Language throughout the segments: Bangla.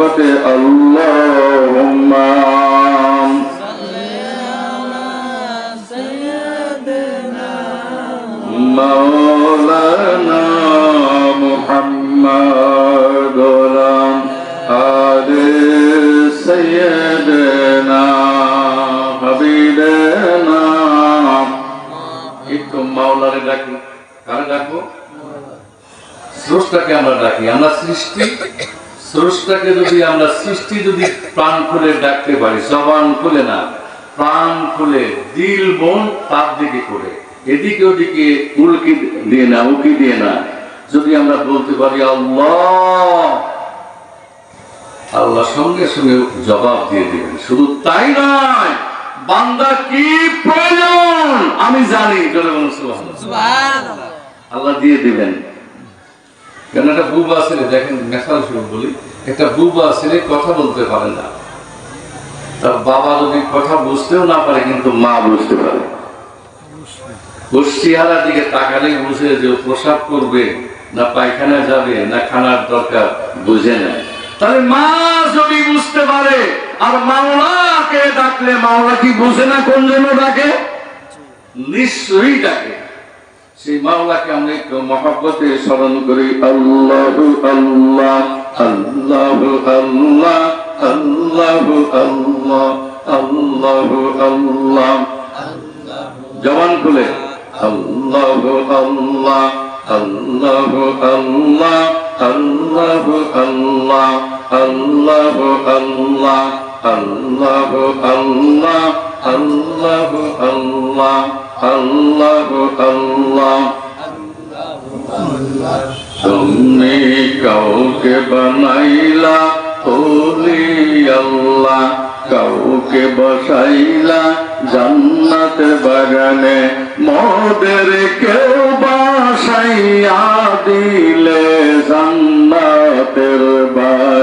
محبة اللهم مولانا محمد غلام آل سيدنا حبيبنا একটু মাওলারে ডাকি কারে ডাকবো স্রষ্টাকে আমরা ডাকি আমরা সৃষ্টি স্রষ্টাকে যদি আমরা সৃষ্টি যদি প্রাণ খুলে ডাকতে পারি জবান খুলে না প্রাণ খুলে দিল মন তার দিকে করে এদিকে ওদিকে উল্কি দিয়ে না উকি দিয়ে না যদি আমরা বলতে পারি আল্লাহ আল্লাহ সঙ্গে সঙ্গে জবাব দিয়ে দিবেন। শুধু তাই নয় বান্দা কি প্রয়োজন? আমি জানি আল্লাহ দিয়ে দিবেন। কেন একটা বুবা ছেলে দেখেন মেশাল শুরু বলি, একটা বুবা ছেলে কথা বলতে পারে না। তার বাবা যদি কথা বুঝতেও না পারে, কিন্তু মা বুঝতে পারে। ওর চেহারার দিকে তাকালেই বুঝে যে প্রসাব করবে, না পায়খানা যাবে, না খানার দরকার, বুঝে নেয়। তাহলে মা যদি বুঝতে পারে, আর মাওলাকে ডাকলে, মাওলা কি বুঝে না কোন জন্য ডাকে? নিশ্চয়ই ডাকে। সেই মাওলাকে আমরা একটু মহাব্বতে স্মরণ করি। আল্লাহ আল্লাহ আল্লাহ আল্লাহ আল্লাহ আল্লাহ আল্লাহ আল্লাহ। জবান খুলে। আল্লাহ আল্লাহ আল্লাহ আল্লাহ আল্লাহ আল্লাহ আল্লাহ আল্লাহ আল্লাহ আল্লাহ আল্লাহ আল্লাহ। আল্লাহ আল্লাহ তুমি কাউকে বানাইলা হোলি আল্লাহ কাউকে বসাইলা জান্নাত বাগানে মোদের কেউ বাসাইয়া দিলে জান্নাতের বাগানে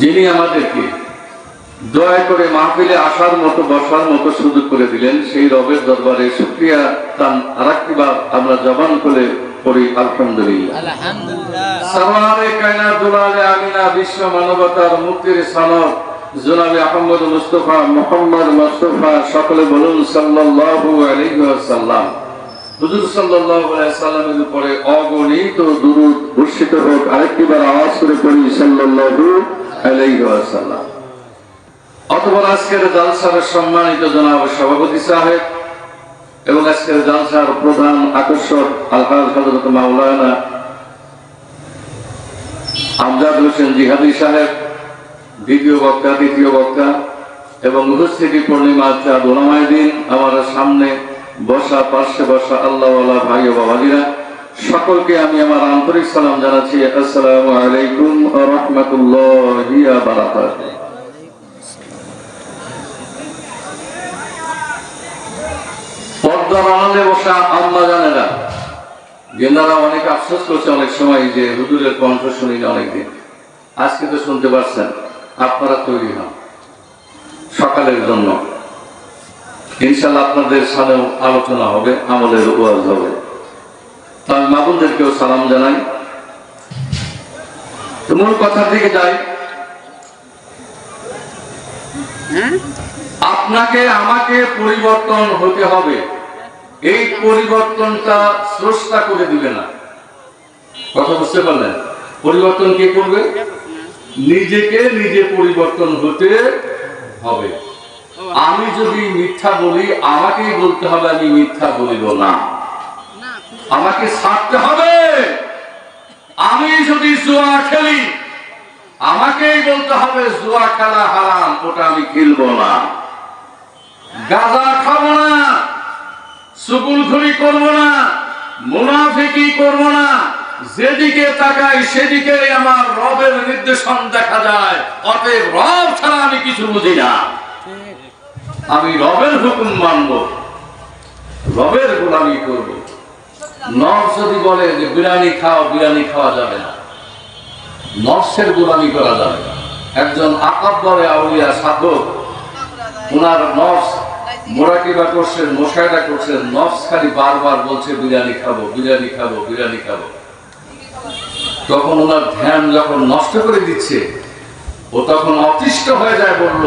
যিনি আমাদেরকে দয়া করে মাহফিলে আসার মতো বসার মতো সুযোগ করে দিলেন সেই রবের দরবারে শুক্রিয়া তান আরেকটি বার আমরা জবান করে পড়ি আলহামদুলিল্লাহ। বিশ্ব মানবতার মুক্তির সনদ জনাবি আহমদ মুস্তফা মোহাম্মদ মুস্তফা সকলে বলুন আলাইহি ওয়াসাল্লাম। হুজুর সাল্লামের উপরে অগণিত বর্ষিত হোক আওয়াজ করে পড়ি আজকের সম্মানিত জনাব সভাপতি সাহেব এবং আজকের জালসার প্রধান আকর্ষক আলহাজ হজরত মাওলানা আমজাদ হোসেন জিহাদি সাহেব, দ্বিতীয় বক্তা, তৃতীয় বক্তা এবং উপস্থিতি পূর্ণিমা চাঁদ ওলামায় দিন আমার সামনে বসা পার্শ্বে বসা আল্লাহ ভাই ও বাবাজিরা সকলকে আমি আমার আন্তরিক সালাম জানাচ্ছি। আসসালামু আলাইকুম রহমতুল্লাহ বসা আম্মা জানেরা গেন্দারা অনেক অনেক সময় যে কণ্ঠ শুনি না শুনতে আপনারা তৈরি হন। সকালের জন্য। ইনশাল্লাহ আপনাদের সাথেও আলোচনা হবে আমলের ওয়াজ হবে। তো আমি সালাম জানাই। তো মূল কথা থেকে যাই। আপনাকে আমাকে পরিবর্তন হতে হবে। এই পরিবর্তনটা স্রষ্টা করে দিবে না। কথা বুঝতে পারলেন? পরিবর্তন কে করবে? নিজেকে নিজে পরিবর্তন হতে হবে। আমি যদি মিথ্যা বলি, আমাকেই বলতে হবে আমি মিথ্যা বলিব না। আমাকে ছাড়তে হবে। আমি যদি জোয়া খেলি, আমাকেই বলতে হবে, জুয়া খেলা হারাম, ওটা আমি খেলব না। গাঁজা খাব না সুকুলখুরি করব না, মুনাফিকি করব না, যেদিকে তাকাই সেদিকে আমার রবের নির্দেশন দেখা যায়, অতএব রব ছাড়া আমি কিছু বুঝি না। আমি রবের হুকুম মানব। রবের গোলামি করব। নর্স যদি বলে যে, বিরিয়ানি খাও, বিরিয়ানি খাওয়া যাবে না। নর্সের গোলামি করা যাবে না। একজন আকাব্বরে আউলিয়া সাধক ওনার নর্স মোরাকিবা করছেন মশাইরা করছেন নর্স খালি বারবার বলছে, বিরিয়ানি খাব বিরিয়ানি খাব বিরিয়ানি খাব। তখন ওনার ধ্যান যখন নষ্ট করে দিচ্ছে, ও তখন অতিষ্ঠ হয়ে যায় বলল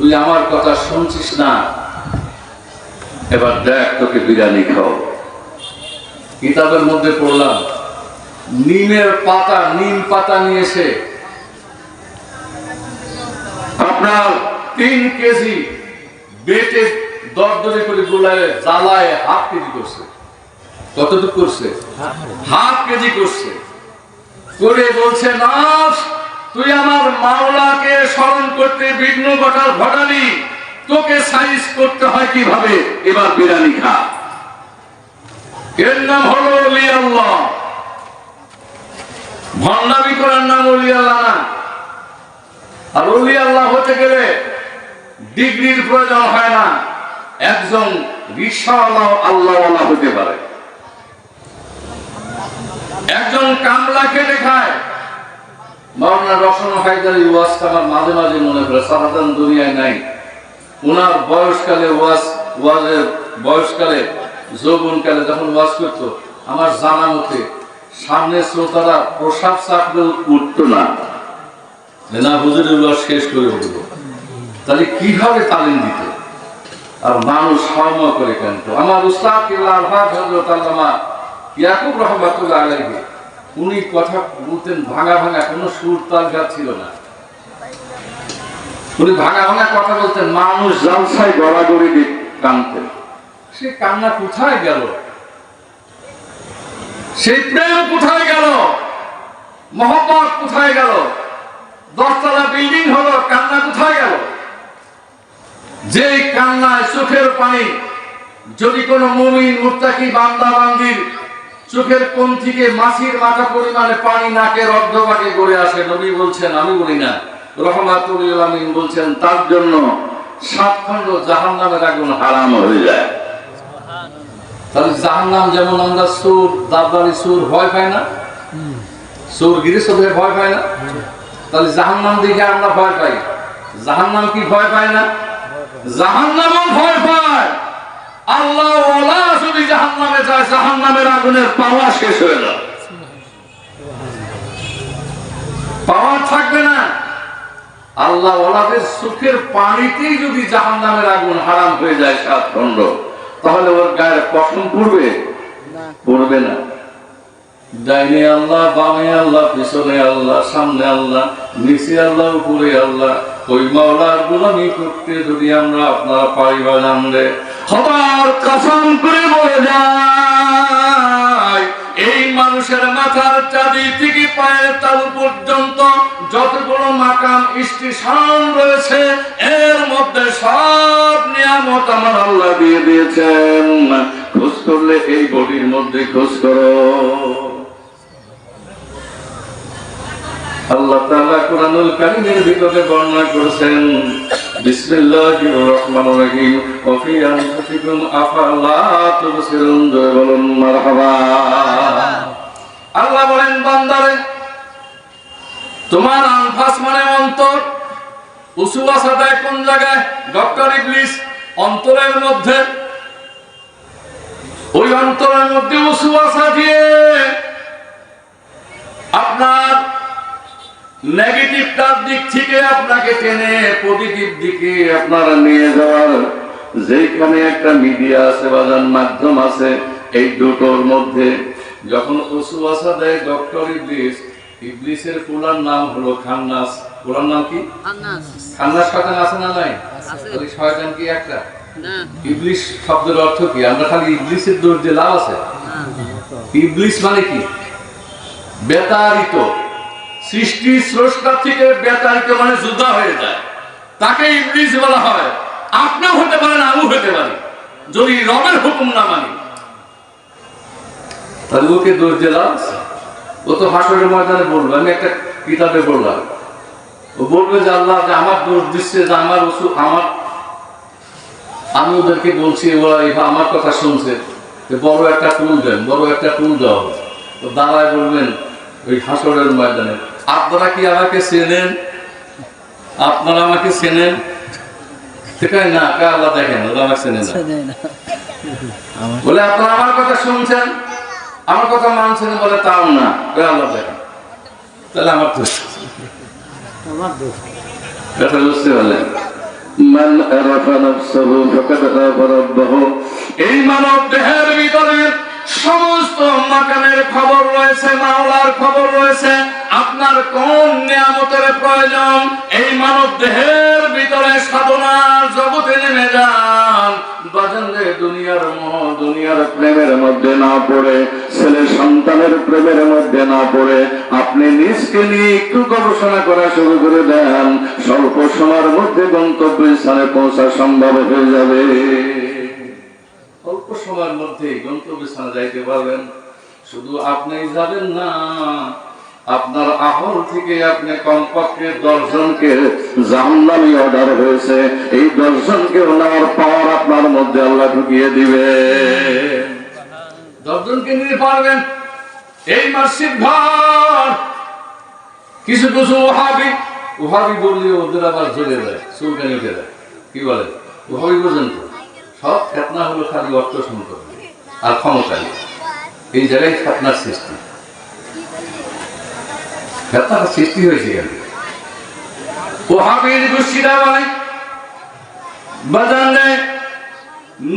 তুই আমার কথা শুনছিস না? এবার দেখ তোকে বিরিয়ানি খাও কিতাবের মধ্যে পড়লাম নিমের পাতা নিম পাতা নিয়েছে। আপনার তিন কেজি বেটে দরদরে করে গোলায় জ্বালায় হাফ কেজি করছে। কতটুকু করছে? Half KG. করছে। করে বলছে নাস তুই আমার মাওলাকে স্মরণ করতে বিঘ্ন ঘটার ঘটালি, তোকে সাইজ করতে হয় কীভাবে? এবার বিরিয়ানি খা। এর নাম হলো অলি ভণ্ডামি করার নাম অলি আল্লাহ না। আর অলি হতে গেলে ডিগ্রির প্রয়োজন হয় না। একজন রিসাওয়ালা আল্লাহওয়ালা হতে পারে। একজন কামলা খেটে খায়। মাওলানা রসন হায়দারি ওয়াজটা আমার মাঝে মাঝে মনে পড়ে সাধারণ দুনিয়ায় নাই। ওনার বয়সকালে ওয়াজ, ওয়াজের বয়সকালে, যৌবনকালে যখন ওয়াজ করতো, আমার জানা মতে সামনে শ্রোতারা প্রসাব চাপলেও উঠতো না। না, হুজুরের ওয়াজ শেষ করে উঠব। তাহলে কীভাবে তালিম দিত? আর মানুষ সর্ম করে কেন আমার উস্তাদ আলহাজ হজরত আল্লামা ইয়াকুব রহমাতুল্লাহ আলাইহি উনি কথা বলতেন ভাঙা ভাঙা, কোনো সুর তাল ছিল না। উনি ভাঙা ভাঙা কথা বলতেন, মানুষ জালসায় দিয়ে কানতেন সে কান্না কোথায় গেল? সেই প্রেম কোথায় গেল? মহব্বত কোথায় গেল? দশতলা বিল্ডিং হলো, কান্না কোথায় গেল? যে কান্নায় চোখের পানি, যদি কোনো মুমিন মুত্তাকি বান্দা বান্দির চোখের কোন থেকে মাছির মাথা পরিমাণে পানি নাকের অর্ধভাগে গড়ে আসে। নবী বলছেন, আমি বলি না। রহমাতুল বলছেন, তার জন্য সাত খণ্ড জাহান নামের আগুন হারাম হয়ে যায়। তাহলে জাহান নাম যেমন আমরা সুর, দাবদারি সুর ভয় পাই না, সুর গিরিশ ভয় পায় না, তাহলে জাহান নাম দিকে আমরা ভয় পাই। জাহান নাম কি ভয় পায় না? জাহান নামও ভয় পায়। আল্লাহ ওলা যদি জাহান নামে যায় জাহান নামের আগুনের পাওয়া শেষ হয়ে পাওয়ার থাকবে না। আল্লাহ ওলাদের সুখের পানিতেই যদি জাহান নামের আগুন হারাম হয়ে যায় সাত খণ্ড তাহলে ওর গায়ের পশম পড়বে? পড়বে না। ডাইনে আল্লাহ বামে আল্লাহ পিছনে আল্লাহ সামনে আল্লাহ নিচে আল্লাহ উপরে আল্লাহ। ওই মাওলার গোলামি করতে যদি আমরা আপনারা পারিবা জানলে সবার কসম করে বলে যায়, এই মানুষের মাথার চাঁদি থেকে পায়ের তালু পর্যন্ত যতগুলো মাকাম স্টেশন রয়েছে, এর মধ্যে সব নিয়ামত আমার আল্লাহ দিয়ে দিয়েছেন। খোঁজ করলে এই বডির মধ্যে খোঁজ করো। আল্লাহ তাআলা কোরআনুল কারীমের ভিতরে বর্ণনা করেছেন রহমানির রহিম ওয়া ফি আনফুসিকুম আফালা তুবসিরুন, জয় বলুন, মারহাবা। আল্লাহ বলেন, বান্দারে, তোমার আনফাস মানে অন্তর। উসুয়াসা দেয় কোন জায়গায়? ডক্টর ইবলিস, অন্তরের মধ্যে। ওই অন্তরের মধ্যে উসুয়াসা দিয়ে আপনার নেগেটিভটার দিক থেকে আপনাকে টেনে পজিটিভ দিকে আপনারা নিয়ে যাওয়ার। যেখানে একটা মিডিয়া আছে বাজার মাধ্যম আছে এই দুটোর মধ্যে। যখন ওসুয়াসা দেয় ডক্টর ইবলিস ইবলিসের পুরার নাম হলো খান্নাস। পুরার নাম কি? খান্নাস। শয়তান আছে না নাই? ওই শয়তান কি একটা? না। ইবলিশ শব্দের অর্থ কি? আমরা খালি ইবলিসের দোষ দিয়ে লাভ আছে? ইবলিস মানে কি? বেতারিত। সৃষ্টি স্রষ্টা থেকে বেতারিত মানে যুদ্ধ হয়ে যায়। তাকে ইংলিশ বলা হয়। আপনিও হতে পারেন, আমিও হতে পারি। যদি রবের হুকুম না মানি। তাহলে ওকে দোষ দিলাম? ও তো হাসরের ময়দানে বলবে আমি একটা কিতাবে বললাম। ও বলবে যে আল্লাহ যে আমার দোষ দিচ্ছে, যে আমার ওষুধ আমার আমি ওদেরকে বলছি, ওরা আমার কথা শুনছে। যে বড় একটা টুল দেন, বড় একটা টুল দেওয়া হবে দাঁড়ায় বলবেন ওই হাসরের ময়দানে। আপনারা কি আমাকে চেনেন? আপনারা আমাকে চেনেন? না? আল্লাহ দেখেন আমাকে বলে আপনারা আমার কথা শুনছেন? আমার কথা মানছেন বলে তাও না। আল্লাহ দেখেন। তাহলে আমার বুঝতে পারলেন? এই মানব দেহের ভিতরের সমস্ত মাকানের খবর রয়েছে, মাওলার খবর রয়েছে। আপনার কোন নিয়ামতের প্রয়োজন? এই মানব দেহের ভিতরে সাধনার জগতে নেমে যান। দুনিয়ার প্রেমের মধ্যে না পড়ে, ছেলে সন্তানের প্রেমের মধ্যে না পড়ে। আপনি নিজকে একটু গবেষণা করা শুরু করে দেন। স্বল্প সময়ের মধ্যে গন্তব্য স্থানে পৌঁছা সম্ভব হয়ে যাবে। সময়ের মধ্যে গন্তব্যস্থানে যাইতে পারবেন। শুধু আপনি যাবেন না, আপনার আহল থেকে আপনি কমপক্ষে দশজনকে জাহান্নামি অর্ডার হয়েছে। এই দর্শনকে নেওয়ার পাওয়ার আপনার মধ্যে আল্লাহ ঢুকিয়ে দিবে। দশজনকে নিতে পারবেন। এই মসজিদ ঘর, কিছু কিছু ওহাবি ওহাবি বললে ওদের আবার জ্বলে যায় চুলকানি উঠে কি বলে ওহাবি বোঝেন তো? সব খেতনা হলো খালি অর্থ সম্পর্ক আর ক্ষমতায় এই জায়গায় খেতনার সৃষ্টি। খেতনার সৃষ্টি হয়েছে কেন ওহাবির গোষ্ঠীরা বলে বাজানে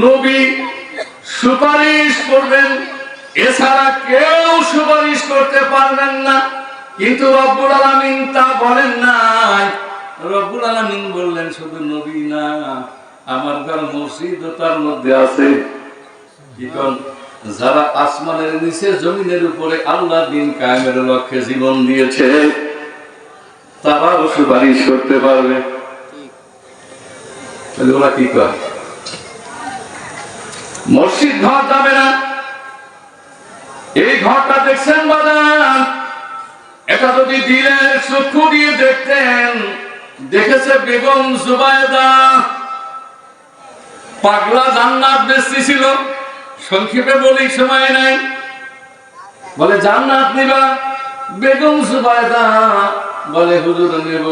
নবী সুপারিশ করবেন। এছাড়া কেউ সুপারিশ করতে পারবেন না। কিন্তু রব্বুল আলামিন তা বলেন নাই। রব্বুল আলামিন বললেন, শুধু নবী না আমার ঘর মসজিদ তার মধ্যে আছে। যারা আসমানের নিচে, জমিনের উপরে আল্লাহ দিন কায়েমের লক্ষ্যে জীবন দিয়েছে, তারাও সুপারিশ করতে পারবে। ওরা কি করে মসজিদ ঘর যাবে না। এই ঘরটা দেখছেন বাজান এটা যদি দিলের চক্ষু দিয়ে দেখতেন, দেখেছে বেগম জুবায়দা। পাগলা জান্নাত বেশি ছিল। সংক্ষেপে বলি, সময় নাই। বলে, জান্নাত নিবা? বেগম বলে, হুজুর নেব।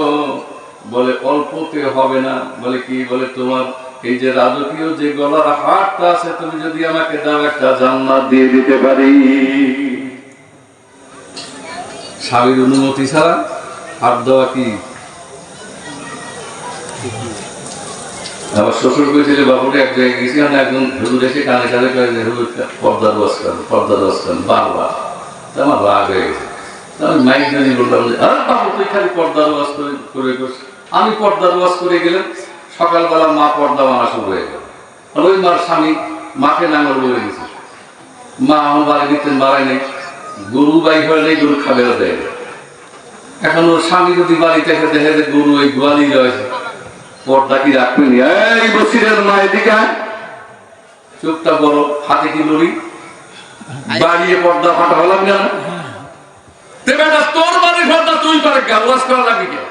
বলে, অল্পতে হবে না। বলে, কি? বলে, তোমার এই যে রাজকীয় যে গলার হাটটা আছে, তুমি যদি আমাকে দাও, একটা জান্নাত দিয়ে দিতে পারি। স্বামীর অনুমতি ছাড়া হাত দেওয়া কি? আমার শ্বশুর কইছিল বাবুকে এক জায়গায় গেছি আমি একজন হুজুর এসে কানে কানে কয়ে যে, হুজুর পর্দার বাস করেন পর্দার বাস করেন বারবার। আমার রাগ হয়ে গেছে। আমি মাইক দিয়ে বললাম যে, আরে বাবু, তুই খালি পর্দার বাস করে করে আমি পর্দার বাস করে গেলাম, সকালবেলা মা পর্দা মানা শুরু হয়ে গেল। ওই মার স্বামী মাকে নাঙ্গল বলে গেছে মা আমার বাড়ি দিতেন বাড়াই নেই, গরু বাই হয়ে নেই, গরু খাবে দেয়। এখন ওর স্বামী যদি বাড়ি থেকে দেখে যে গরু ওই গোয়ালি রয়েছে পর্দা কি রাখবেন এই বসিরের বড় হাতে কি লড়ি? বাড়িয়ে পর্দা ফাটা হলাম কেন? তোর বাড়ির পর্দা তুই পারে গা ওয়াজ করা লাগবে কে?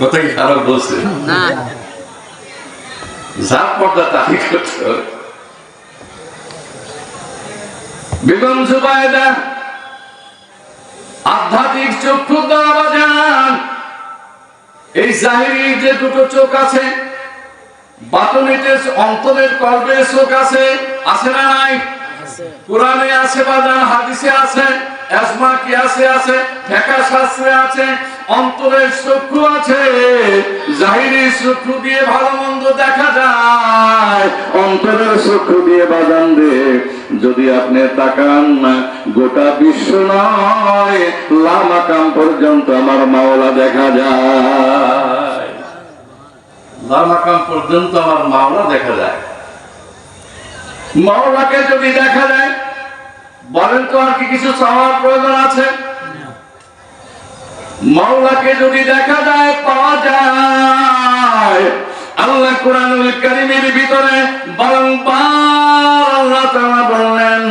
কথা কি খারাপ বলছে যা পর্দা তাই করতে হবে। বেগম জুবায়দা আধ্যাত্মিক চক্ষু দ্বারা বাজান। এই জাহিরি যে দুটো চোখ আছে বাতনিতে অন্তরের কর্মের চোখ আছে আছে না নাই? কোরআনে আছে বাজান হাদিসে আছে আছে আছে ফেকা শাস্ত্রে আছে অন্তরের চক্ষু আছে। জাহিরি চক্ষু দিয়ে ভালো মন্দ দেখা যায় অন্তরের চক্ষু দিয়ে বাজান দে যদি আপনি তাকান না গোটা বিশ্ব নয় লামাকাম পর্যন্ত আমার মাওলা দেখা যায়। লামাকাম পর্যন্ত আমার মাওলা দেখা যায়। মাওলাকে যদি দেখা যায় বলেন তো আর কি কিছু চাওয়ার প্রয়োজন আছে? মাওলাকে যদি দেখা যায় পাওয়া যায়। আল্লাহ কোরআনুল কারীমের ভিতরে বারংবার আল্লাহ তাআলা বললেন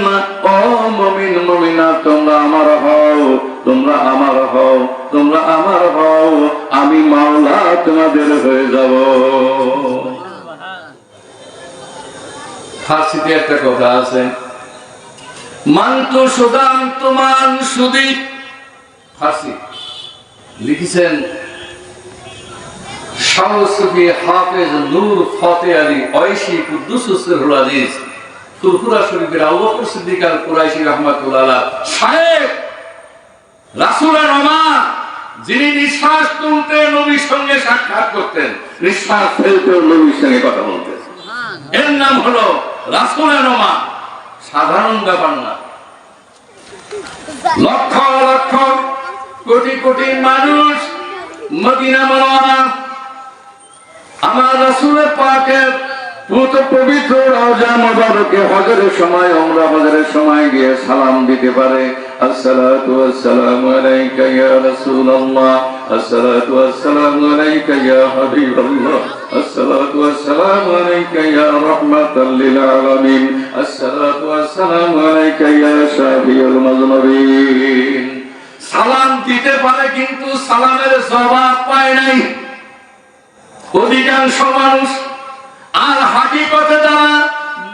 ও মুমিন, মুমিনা, তোমরা আমার হও, তোমরা আমার হও, তোমরা আমার হও, আমি মাওলা তোমাদের হয়ে যাব। ফার্সিতে একটা কথা আছে, মান্তু সুদাম তুমান সুদি ফার্সি লিখেছেন শাহসুফি হাফেজ নূর ফতে আলী ঐশী কুদ্দুস আজিজ ফুরফুরা শরীফের আবু সিদ্দিক আল কুরাইশি রাহমাতুল্লাহ সাহেব রাসূলের রহমান যিনি নিঃশ্বাস তুলতে নবীর সঙ্গে সাক্ষাৎ করতেন। নিঃশ্বাস ফেলতে নবীর সঙ্গে কথা বলতেন। এর নাম হলো রাসূলের রহমান সাধারণ ব্যাপার না। লক্ষ লক্ষ কোটি কোটি মানুষ মদিনা মনোয়ারা আমার রাসূলের পাকের পবিত্র মোবারকে হজরের সময় ওমরা হজরের সময় গিয়ে সালাম দিতে পারে। আসসালাতু ওয়াসসালামু আলাইকা ইয়া রাসূলুল্লাহ। আসসালাতু ওয়াসসালামু আলাইকা ইয়া হাবিবাল্লাহ। আসসালাতু ওয়াসসালামু আলাইকা ইয়া রাহমাতাল লিল আলামিন। আসসালাতু ওয়াসসালামু আলাইকা ইয়া শাফিউল সালাম দিতে পারে কিন্তু সালামের জবাব পায় নাই। অধিকাংশ মানুষ আর হাকিকতে যারা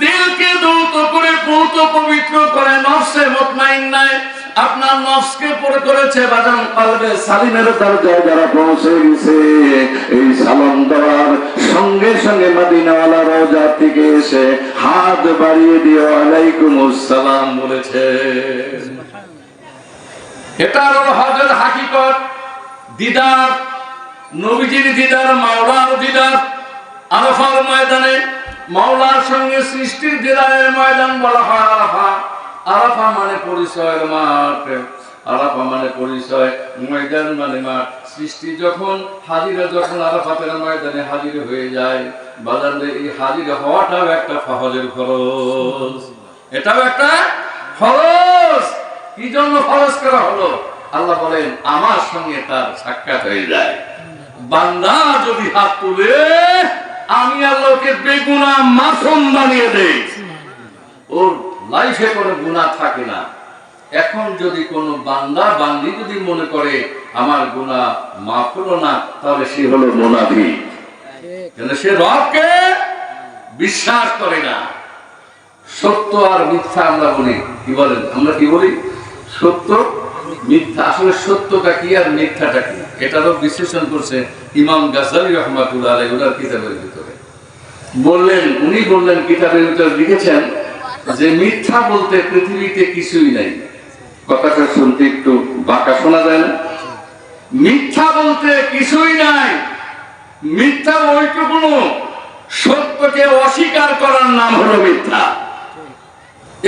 দিলকে দৌত করে পৌত পবিত্র করে, নফসে মতমাইন নাই, আপনার নফসকে পরে করেছে বাজান পালবে সালিমের দরজায় যারা পৌঁছে গেছে। এই সালাম দেওয়ার সঙ্গে সঙ্গে মদিনাওয়ালা রোজা থেকে এসে হাত বাড়িয়ে দিয়ে আলাইকুম আসসালাম বলেছে। এটা হজের হাকিকত, দিদার নবীজির দিদার, মাওলার দিদার, আরাফার ময়দানে মাওলার সঙ্গে সৃষ্টির দিদারের ময়দান বলা হয় আরাফা। আরাফা মানে পরিচয়ের মাঠ। আরাফা মানে পরিচয় ময়দান মানে মাঠ। সৃষ্টি যখন, হাজিরা যখন আরাফাতের ময়দানে হাজির হয়ে যায়, বাজারে এই হাজির হওয়াটাও একটা ফহজের খরচ এটাও একটা খরচ কি জন্য খরচ করা হলো? আল্লাহ বলেন, আমার সঙ্গে তার সাক্ষাৎ হয়ে যায়। বান্দা যদি হাত তুলে, আমি আল্লাহকে বেগুনা মাসুম বানিয়ে দেই। ওর লাইফে কোনো গুনাহ থাকে না। এখন যদি কোনো বান্দা, বান্দি যদি মনে করে, আমার গুনাহ মাফ হলো না, তাহলে সে হলো কেন সে রবকে বিশ্বাস করে না। সত্য আর মিথ্যা আমরা বলি। কি বলেন? আমরা কি বলি? সত্য মিথ্যা। আসলে সত্যটা কি আর মিথ্যাটা কি? এটারও বিশ্লেষণ করছে ইমাম গাজালি রহমাতুল্লাহ আলাই ওনার কিতাবের ভিতরে। বললেন, উনি বললেন, কিতাবের ভিতরে লিখেছেন যে মিথ্যা বলতে পৃথিবীতে কিছুই নাই। কথাটা শুনতে একটু বাঁকা শোনা যায় না? মিথ্যা বলতে কিছুই নাই। মিথ্যা ওইটুকু সত্যকে অস্বীকার করার নাম হলো মিথ্যা।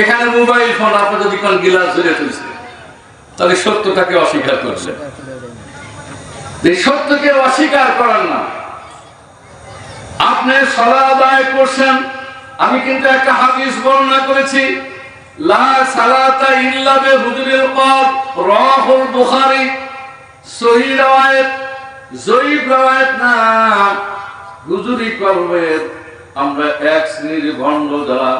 এখানে মোবাইল ফোন, আপনি যদি কোন গিলাস ধরে তুলছে তাহলে সত্যটাকে অস্বীকার এই সত্যকে অস্বীকার করার নাম আপনি সলা আদায় করছেন, আমি কিন্তু একটা হাদিস বর্ণনা করেছি না। আমরা এক শ্রেণির ভণ্ড যারা,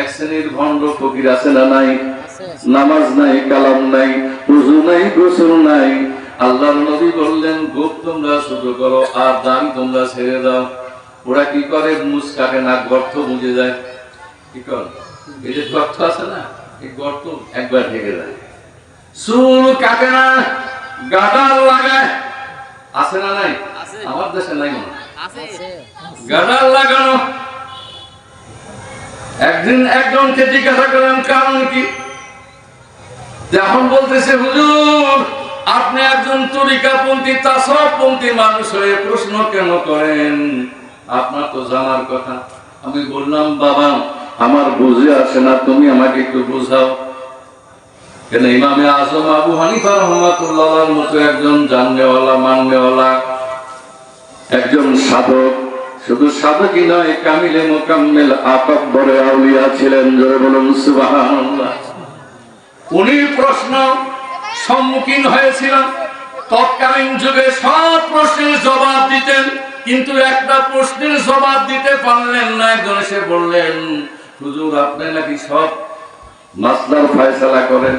এক শ্রেণির ভণ্ড ফকির আছে না নাই নামাজ নাই কালাম নাই উজু নাই গোসল নাই। আল্লাহর নবী বললেন গোপ তোমরা শুরু করো আর দান তোমরা ছেড়ে দাও। ওরা কি করে? মুস কাটে না গর্ত বুঝে যায়। কি কর? এই যে গর্ত আছে না এই গর্ত একবার ঢেকে যায় চুল কাটে না গাডাল লাগায়। আছে না নাই? আমার দেশে নাই মনে। গাডাল লাগানো। একদিন একজনকে জিজ্ঞাসা করলেন কারণ কি? যখন বলতেছে, হুজুর, আপনি একজন তরিকাপন্থী তাসরপন্থী মানুষ হয়ে প্রশ্ন কেন করেন? আপনার তো জানার কথা। আমি বললাম, বাবা, আমার বুঝে আসে না, তুমি আমাকে একটু বুঝাও। কেন, ইমামে আজম আবু হানিফা রহমাতুল্লাহর মতো একজন জাননেওয়ালা মাননেওয়ালা একজন সাধক। শুধু সাধকই নয়, কামিলে মোকাম্মেল আউলিয়া ছিলেন, জোরে বলুন, সুবহানাল্লাহ। উনি প্রশ্ন সম্মুখীন হয়েছিলেন তৎকালীন যুগে সব প্রশ্নের জবাব দিতেন, কিন্তু একটা প্রশ্নের জবাব দিতে পারলেন না। একজন এসে বললেন, হুজুর, আপনি নাকি সব মাসলার ফয়সালা করেন?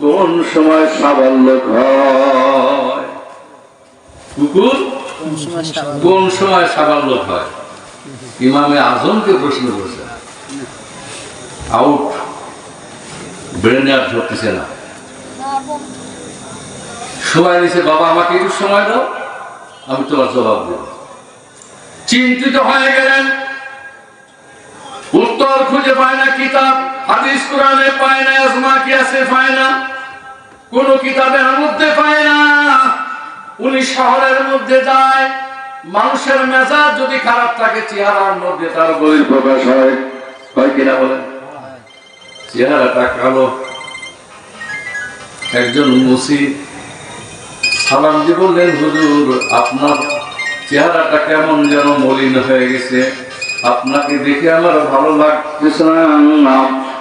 কোন সময় কুকুর কোন সময় সাবাল্যক হয়? ইমামে আজমকে প্রশ্ন করছে। আউট ব্রেনে আর ধরতেছে না। সময় নিছে বাবা, আমাকে একটু সময় দাও, আমি তোমার জবাব দেব। চিন্তিত হয়ে গেলেন। উত্তর খুঁজে পায় না কিতাব, হাদিস কোরআনে পায় না, আজমা কিয়াসে পায় না, কোন কিতাবের মধ্যে পায় না। উনি শহরের মধ্যে যায় মানুষের মেজাজ যদি খারাপ থাকে চেহারার মধ্যে তার বই প্রকাশ হয়। হয় কিনা বলেন? চেহারাটা কালো। একজন মুসি সালাম দিয়ে বললেন হুজুর আপনার চেহারাটা কেমন যেন মলিন হয়ে গেছে। আপনাকে দেখে আমার ভালো লাগতেছে না।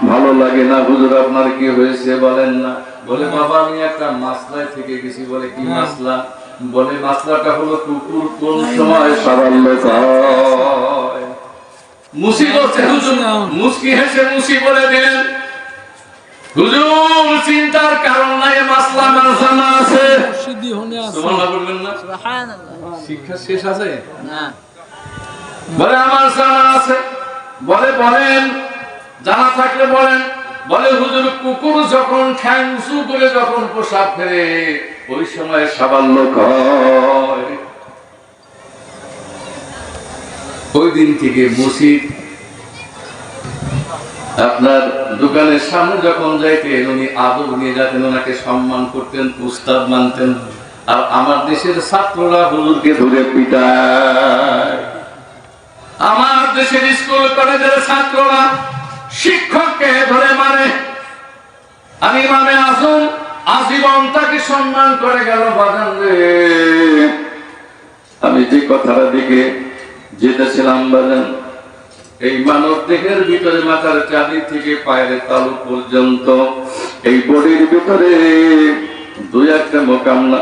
ভালো লাগে না হুজুর আপনার কি হয়েছে বলেন না। বলে বাবা আমি একটা মাসলায় থেকে গেছি। বলে কি মাসলা বলে মাসলাটা হলো কুকুর কোন সময় সারাল্য মুসি বলছে হুজুর মুসকি হেসে মুসি বলে দিলেন হুজুর চিন্তার কারণ নাই মাসলা আছে সিদ্ধি হনে আছে সুবহানাল্লাহ বলবেন না সুবহানাল্লাহ শিক্ষা শেষ আছে না বলে আমার জানা আছে বলে বলেন জানা থাকলে বলেন বলে হুজুর, কুকুর যখন ঠ্যাং উঁচু করে যখন পোশাক ফেরে, ওই সময় সাবাল্য হয়। ওই দিন থেকে মসজিদ, আপনার দোকানের সামনে যখন যাইতেন, উনি আদর নিয়ে যেতেন, ওনাকে সম্মান করতেন প্রস্তাব মানতেন, আর আমার দেশের ছাত্ররা হুজুরকে ধরে পিটায়। আমার দেশের স্কুল, কলেজের ছাত্ররা শিক্ষককে ধরে মারে। আমি ইমামে আসুন আজীবন তাকে সম্মান করে গেল বাজান রে আমি যে কথাটা দিকে যেতেছিলাম বাজান, এই মানব দেহের ভিতরে মাথার চাঁদি থেকে পায়ের তালু পর্যন্ত, এই বডির ভিতরে দুই একটা মোকামলা